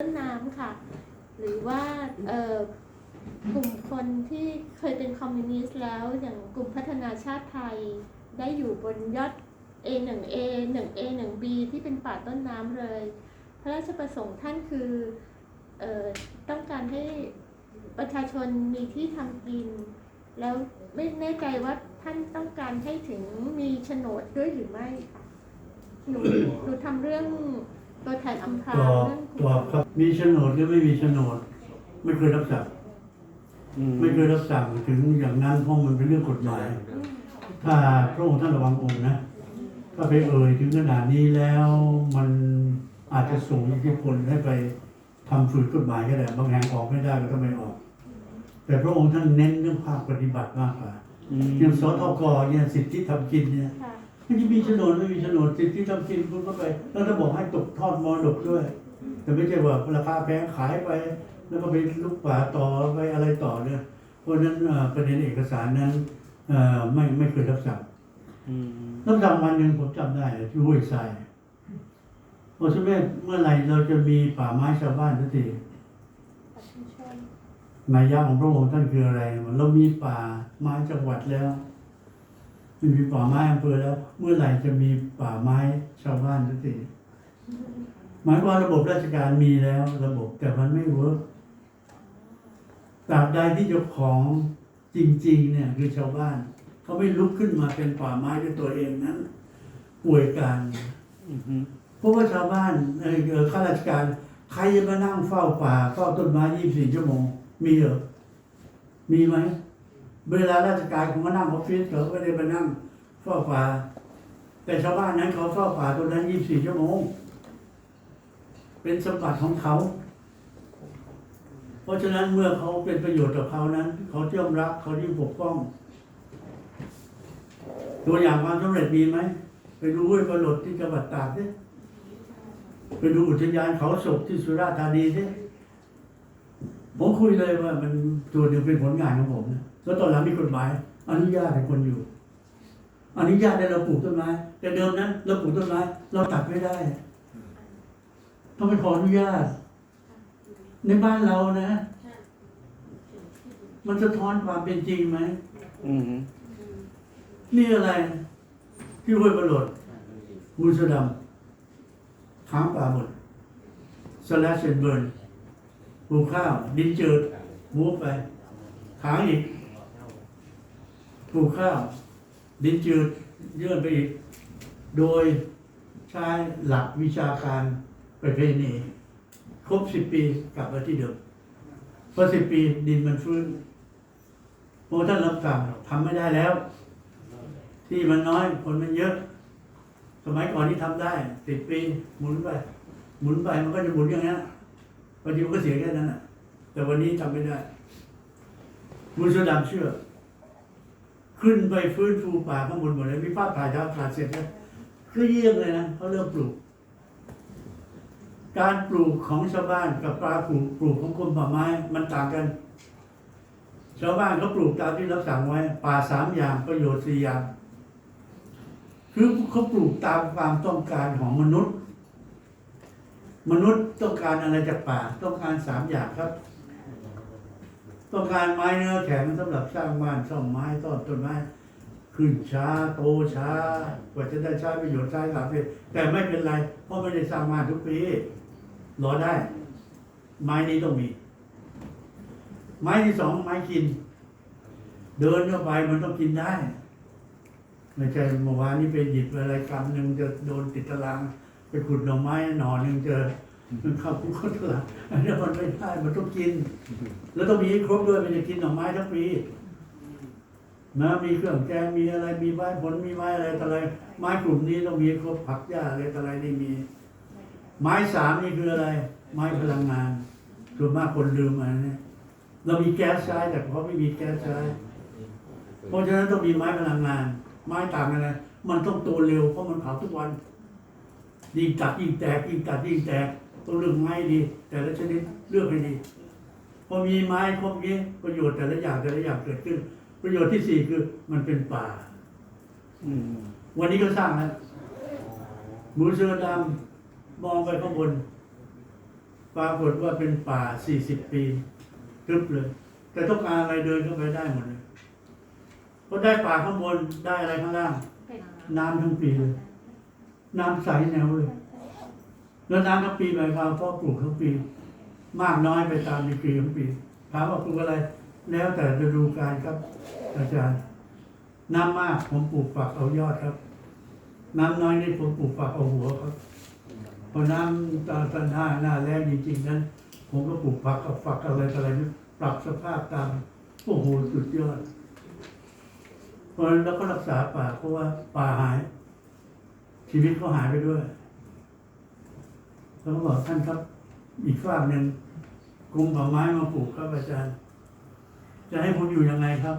ต้นน้ำค่ะ หรือว่ากลุ่มคนที่เคยเป็นคอมมิวนิสต์แล้วอย่างกลุ่มพัฒนาชาติไทย ได้อยู่บนยอด A1A 1A 1B ที่เป็นป่าต้นน้ำเลย พระราชประสงค์ท่านคือออต้องการให้ประชาชนมีที่ทำกิน แล้วไม่แน่ใจว่าท่านต้องการให้ถึงมีโฉนดด้วยหรือไม่ค่ะหนูหนูทำเรื่อง ทนอำพรางตอบเรื่องตอบครับมีโฉนดหรือไม่มีโฉนด ไม่เคยรับสั่งอืมไม่เคยรับสั่งถึงอย่างนั้นเพราะมันเป็นเรื่องกฎหมายอืมถ้าพระองค์ท่านระวังองค์นะถ้าไปเอ่ยถึงขนาดนี้แล้วมันอาจจะส่งอิทธิพลให้ไปทำฝืนกฎหมายก็ได้บางแห่งออกไม่ได้ก็ต้องไม่ออก แต่พระองค์ท่านเน้นเรื่องภาคปฏิบัติมากกว่าอืมอย่างสทกเนี่ยสิทธิทำกินเนี่ย ค่ะ ไม่ใช่มีโฉนดไม่มีโฉนดสิทธิทำกินคุณก็ไป แล้วถ้าบอกให้ตกทอดมรดกด้วย แต่ไม่ใช่ว่าราคาแพงขายไป แล้วก็ไปลุกป่าต่อไปอะไรต่อเนี่ยเพราะฉะนั้นเอ่อประเด็นเอกสารนั้นเอ่อไม่ไม่เคยรับสั่งอืมรับสั่งวันหนึ่งผมจำได้ที่ห้วยทรายโอ้ใช่ไหมเมื่อไหร่เราจะมีป่าไม้ชาวบ้านสักทีประชาชนนัยยะของพระองค์ท่านคืออะไรเรามีป่าไม้จังหวัดแล้ว มีป่าไม้อำเภอแล้ว เมื่อไหร่จะมีป่าไม้ชาวบ้านสักทีหมายความว่าระบบราชการมีแล้ว ระบบแต่มันไม่เวิร์กตราบใดที่เจ้าของจริง ๆ เนี่ยคือชาวบ้านเขาไม่ลุกขึ้นมาเป็นป่าไม้ด้วยตัวเองนั้น ป่วยการอืมอืมเพราะว่าชาวบ้านเอ่อเอ่อข้าราชการ ใครจะมานั่งเฝ้าป่าเฝ้าต้นไม้24ชั่วโมง มีเหรอมีไหม เวลาราชการเขามานั่งออฟฟิศเขาไม่ได้มานั่งเฝ้าป่าแต่ชาวบ้านนั้นเขาเฝ้าป่าตรงนั้น24ชั่วโมง เป็นสมบัติของเขา เพราะฉะนั้นเมื่อเขาเป็นประโยชน์ต่อเขานั้น เขาเชื่อมรักเขาที่ปกป้อง ตัวอย่างความสำเร็จมีไหมไปดูห้วยกระโดดที่จังหวัดตากสิไปดูอุทยานเขาศกที่สุราษฎร์ธานีสิ ผมคุยเลยว่ามันตัวหนึ่งเป็นผลงานของผมนะแล้วตอนหลังมีกฎหมายอนุญาตให้คนอยู่อนุญาตให้เราปลูกต้นไม้แต่เดิมนั้นเราปลูกต้นไม้เราตัดไม่ได้ต้องไปขออนุญาต ในบ้านเรานะ มันสะท้อนความเป็นจริงไหมอืมนี่อะไร ที่ห้วยประโหลดมูสดำค้างป่าหมดสแลชเชนเบิร์น ปลูกข้าว ดินจืดมูฟไปค้างอีกปลูกข้าว ดินจืดเยื่อนไปอีก โดยใช้หลักวิชาการประเพณีครบสิบปีกลับมาที่เดิมพอสิบปีดินมันฟื้นโมท่านรับสั่งทำไม่ได้แล้ว ที่มันน้อยคนมันเยอะ สมัยก่อนที่ทำได้สิบปี หมุนไป หมุนไปมันก็จะหมุนอย่างนี้นางทีมันก็เสียแค่นั้นแหะแต่วันนี้ทำไม่ได้มุสลิมเชื่อ ขึ้นไปฟื้นฟูป่าข้างบนหมดเลยมีภาพถ่ายดาวขาดเสร็จแล้วคือเยี่ยมเลยนะเขาเริ่มปลูก การปลูกของชาวบ้านกับปลาปลูกปลูกของกรมป่าไม้ มันต่างกัน ชาวบ้านเขาปลูกตามที่รับสั่งไว้ ป่าสามอย่างประโยชน์สี่อย่าง คือเขาปลูกตามความต้องการของมนุษย์ มนุษย์ต้องการอะไรจากป่าต้องการสามอย่างครับ ต้องการไม้เนื้อแข็งสำหรับสร้างบ้านซ่อมไม้ต้นต้นไม้ขึ้นช้าโตช้ากว่าจะได้ใช้ประโยชน์ใช้สามปีแต่ไม่เป็นไร เพราะไม่ได้สร้างบ้านทุกปีรอได้ ไม้นี้ต้องมี ไม้ที่สองไม้กิน เดินเข้าไปมันต้องกินได้ไม่ใช่เมื่อวานนี้ไปหยิบอะไรกำหนึ่งจะโดนติดตาราง ไปขุดหน่อไม้หน่อหนึ่งเจอมันเข้าคุกเข้าตารางอันนี้มันไม่ได้มันต้องกิน แล้วต้องมีให้ครบด้วยมันจะกินหน่อไม้ทั้งปีนะมีเครื่องแกงมีอะไรมีไม้ผลมีไม้อะไรต่ออะไรไม้กลุ่มนี้ต้องมีให้ครบผักหญ้าอะไรต่ออะไรนี่มี ไม้สามนี่คืออะไร ไม้พลังงานส่วนมากคนลืมอันนี้เรามีแก๊สใช้แต่เขาไม่มีแก๊สใช้เพราะฉะนั้นต้องมีไม้พลังงาน ไม้ต่างกันนะมันต้องโตเร็วเพราะมันเผาทุกวัน ยิ่งตัดยิ่งแตกยิ่งตัดยิ่งแตกต้องเลือกไม้ดี แต่ละชนิดเลือกให้ดีพอมีไม้ครบนี้ประโยชน์แต่ละอย่างแต่ละอย่างเกิดขึ้น ประโยชน์ที่สี่คือมันเป็นป่า อืม วันนี้ก็สร้างแล้วหมูเสือดำมองไปข้างบนปปรากฏว่าเป็นป่าสี่สิบปีกึบเลย แต่ต้องการอะไรเดินเข้าไปได้หมดเลยเพราะได้ป่าข้างบนได้อะไรข้างล่าง น้ำทั้งปีเลย น้ำใสแนวเลยแล้วน้ำทั้งปีหมายความพราะปลูกทั้งปี มากน้อยไปตามดีกรีของปีถามว่าปลูกอะไร แล้วแต่ฤดูกาลครับ อาจารย์ น้ำมากผมปลูกฝักเอายอดครับ น้ำน้อยนี่ผมปลูกฝักเอาหัวครับพอน้ำตาตันห้าหน้าแรงจริงๆนั้น ผมก็ปลูกฝักกับฝักอะไรอะไรนี่ปรับสภาพตามโอ้โหสุดยอดเพราะฉะนั้นเราก็รักษาป่าเพราะว่าป่าหาย ชีวิตก็หายไปด้วยแล้วก็บอกท่านครับ อีกฝากหนึ่งกรุงป่าไม้มาปลูกครับอาจารย์ จะให้ผมอยู่ยังไงครับ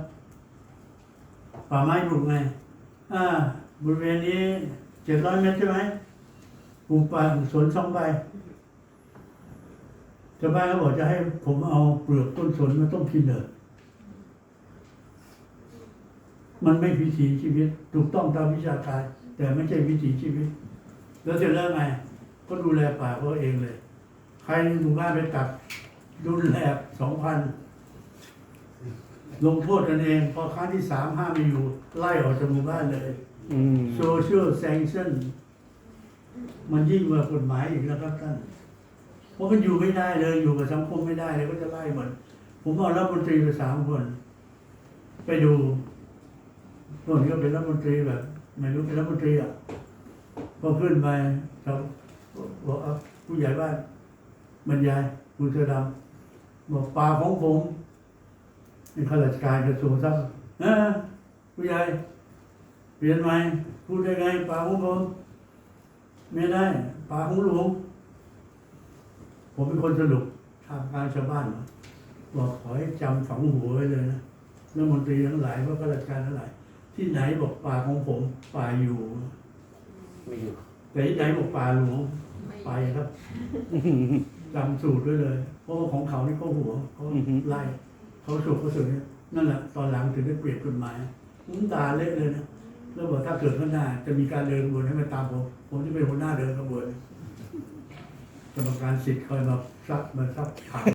ป่าไม้ปลูกไง อ่า บริเวณนี้เจ็ดร้อยเมตรใช่ไหมปลูกป่าสวนสองใบชาวบ้านเขาบอกจะให้ผมเอาเปลือกต้นสนมาต้มกินเหรอมันไม่วิถีชีวิต ถูกต้องตามวิชาการ แต่ไม่ใช่วิถีชีวิต แล้วเสร็จแล้วไง ก็ดูแลป่าเขาเองเลย ใครในหมู่บ้านไปตัดดูแลสองพันลงโทษกันเอง พอครั้งที่สามห้ามไม่อยู่ ไล่ออกจากหมู่บ้านเลยอืม social sanction มันยิ่งกว่ากฎหมายอีกแล้วครับท่าน เพราะมันอยู่ไม่ได้เลย อยู่กับสังคมไม่ได้เลยก็จะไล่หมดผมเอารัฐมนตรีไปสามคน ไปดูคนก็เป็นรัฐมนตรีแบบ ไม่รู้เป็นรัฐมนตรีอะพอขึ้นไปเขาบอกผู้ใหญ่บ้านบรรยายคุณเสื้อดำบอกป่าของผมเป็นข้าราชการกระทรวงทรัพย์เออผู้ใหญ่เปลี่ยนใหม่พูดได้ไงป่าของผมไม่ได้ป่าของหลวงผมเป็นคนสรุปทางการชาวบ้านบอกขอให้จำฝังหัวไว้เลยนะรัฐมนตรีทั้งหลายพวกข้าราชการทั้งหลาย ที่ไหนบอกป่าของผมป่าอยู่ ไม่อยู่แต่ที่ไหนบอกป่าหลวงไปครับจำสูตรด้วยเลย เพราะว่าของเขานี่เขาหัวเขาไล่เขาสุกเขาสุดเนี่ยนั่นแหละตอนหลังถึงได้เปลี่ยนกฎหมายมุ้งตาเละเลยนะแล้วบอกถ้าเกิดข้างหน้า จะมีการเดินขบวนให้มันตามผมผมจะเป็นหัวหน้าเดินขบวนกรรมการสิทธิ์คอยมาซักมาซักถาม